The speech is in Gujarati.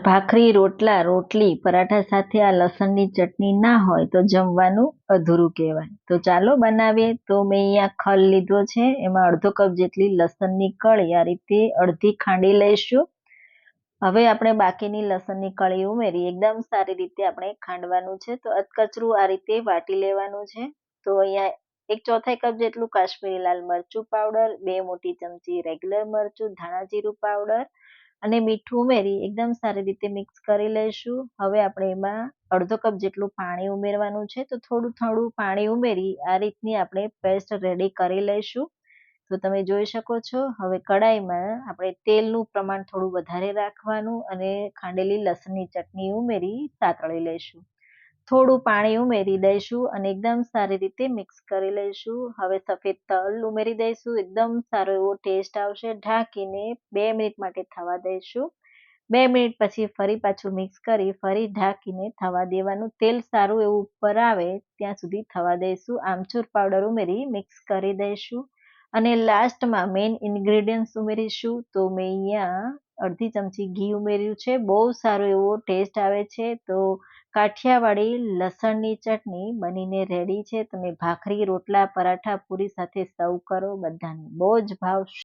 ભાખરી, રોટલા, રોટલી, પરાઠા સાથે આ લસણની ચટણી ના હોય તો જમવાનું અધૂરું કહેવાય. તો ચાલો બનાવીએ. તો મેં અહીંયા ખલ લીધો છે. એમાં અડધો કપ જેટલી લસણની કળી આ રીતે અડધી ખાંડી લઈશું. હવે આપણે બાકીની લસણની કળી ઉમેરી. એકદમ સારી રીતે આપણે ખાંડવાનું છે. તો અધકચરું આ રીતે વાટી લેવાનું છે. તો અહીંયા એક ચોથાઈ કપ જેટલું કાશ્મીરી લાલ મરચું પાવડર, બે મોટી ચમચી રેગ્યુલર મરચું, ધાણા જીરું પાવડર અને મીઠું ઉમેરી એકદમ સારી રીતે મિક્સ કરી લઈશું. હવે આપણે એમાં અડધો કપ જેટલું પાણી ઉમેરવાનું છે, તો થોડું થોડું પાણી ઉમેરી આ રીતની આપણે પેસ્ટ રેડી કરી લઈશું. તો તમે જોઈ શકો છો, હવે કડાઈમાં આપણે તેલનું પ્રમાણ થોડું વધારે રાખવાનું અને ખાંડેલી લસણની ચટણી ઉમેરી સાતળી લઈશું. થોડું પાણી ઉમેરી દઈશું અને એકદમ સારી રીતે મિક્સ કરી લઈશું. હવે સફેદ તલ ઉમેરી દઈશું. એકદમ સારો એવો ટેસ્ટ આવશે. ઢાંકીને બે મિનિટ માટે થવા દઈશું. બે મિનિટ પછી ફરી પાછું મિક્સ કરી ફરી ઢાંકીને થવા દેવાનું. તેલ સારું એવું ઉપર આવે ત્યાં સુધી થવા દઈશું. આમચૂર પાવડર ઉમેરી મિક્સ કરી દઈશું. અને લાસ્ટમાં મેઇન ઇન્ગ્રેડિયન્ટ્સ ઉમેરીશું. તો મેં અહીંયા અડધી ચમચી ઘી ઉમેર્યું છે. બહુ સારો એવો ટેસ્ટ આવે છે. તો કાઠિયાવાડી લસણની ચટણી બનીને રેડી છે. તમે ભાખરી, રોટલા, પરાઠા પૂરી સાથે સર્વ કરો બધાને. બહુ જ ભાવશે.